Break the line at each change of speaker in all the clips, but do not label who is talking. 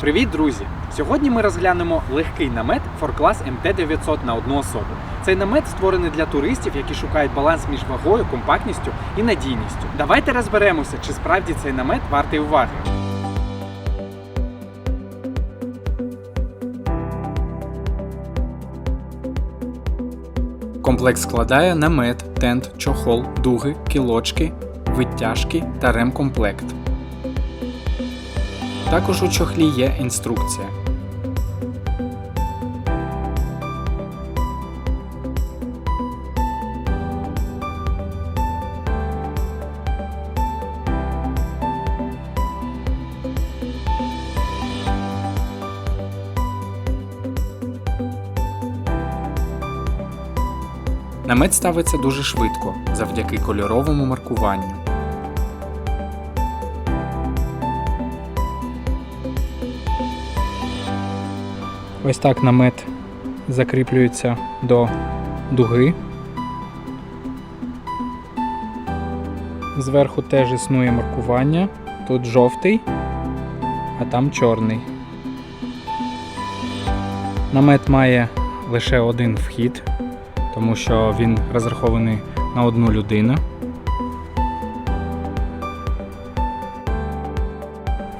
Привіт, друзі! Сьогодні ми розглянемо легкий намет Forclass MT900 на одну особу. Цей намет створений для туристів, які шукають баланс між вагою, компактністю і надійністю. Давайте розберемося, чи справді цей намет вартий уваги. Комплекс складає намет, тент, чохол, дуги, кілочки, витяжки та ремкомплект. Також у чохлі є інструкція. Намет ставиться дуже швидко завдяки кольоровому маркуванню. Ось так намет закріплюється до дуги. Зверху теж існує маркування. Тут жовтий, а там чорний. Намет має лише один вхід, тому що він розрахований на одну людину.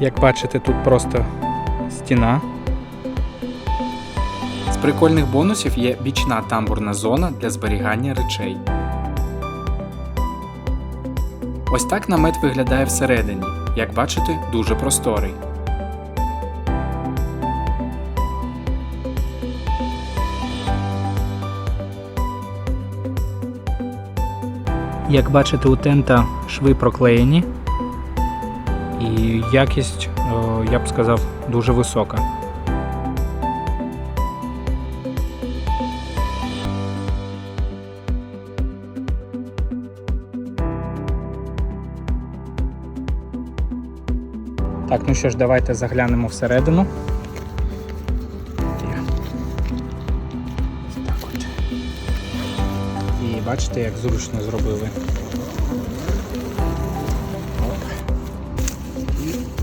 Як бачите, тут просто стіна. Прикольних бонусів є бічна тамбурна зона для зберігання речей. Ось так намет виглядає всередині. Як бачите, дуже просторий. Як бачите, у тента шви проклеєні, і якість, е, я б сказав, дуже висока. Так, ну що ж, давайте заглянемо всередину. Так от. І бачите, як зручно зробили.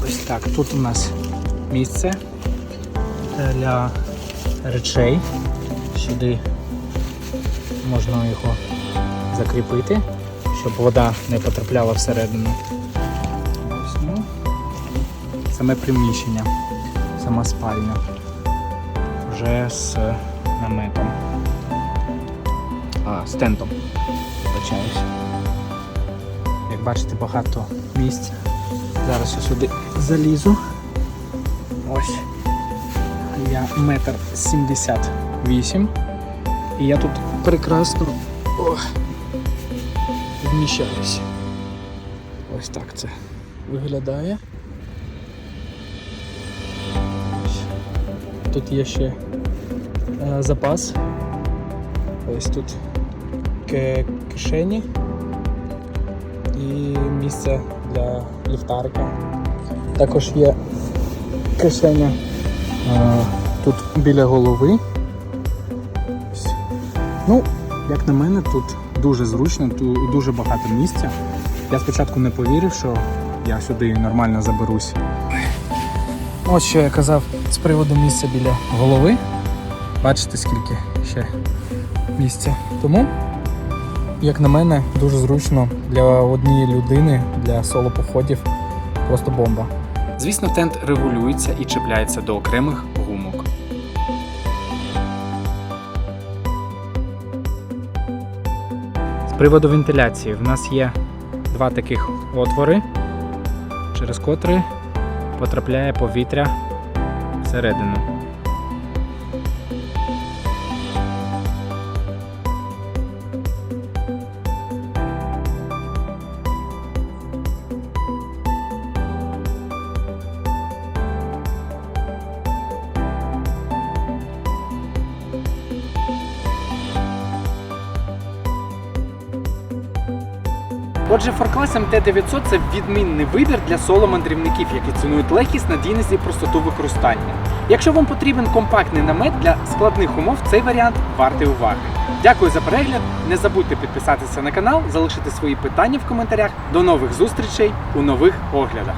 Ось так. Тут у нас місце для речей. Сюди можна його закріпити, щоб вода не потрапляла всередину. Саме приміщення, сама спальня. Вже з наметом. А, з тентом. Вибачаюсь. Як бачите, багато місць. Зараз я сюди залізу. Ось. Я метр сімдесят вісім. І я тут прекрасно о, вміщаюсь. Ось так це виглядає. Тут є ще е, запас. Ось тут ки- кишені і місце для ліхтарика. Також є кишеня е, тут біля голови. Ну, як на мене, тут дуже зручно, тут дуже багато місця. Я спочатку не повірив, що я сюди нормально заберусь. Ось що я казав з приводу місця біля голови. Бачите, скільки ще місця. Тому, як на мене, дуже зручно для однієї людини, для соло-походів. Просто бомба. Звісно, тент регулюється і чіпляється до окремих гумок. З приводу вентиляції в нас є два таких отвори, через котрі потрапляє повітря всередину. Отже, Forclass MT900 це відмінний вибір для соло-мандрівників, які цінують легкість, надійність і простоту використання. Якщо вам потрібен компактний намет для складних умов, цей варіант вартий уваги. Дякую за перегляд. Не забудьте підписатися на канал, залишити свої питання в коментарях. До нових зустрічей у нових оглядах.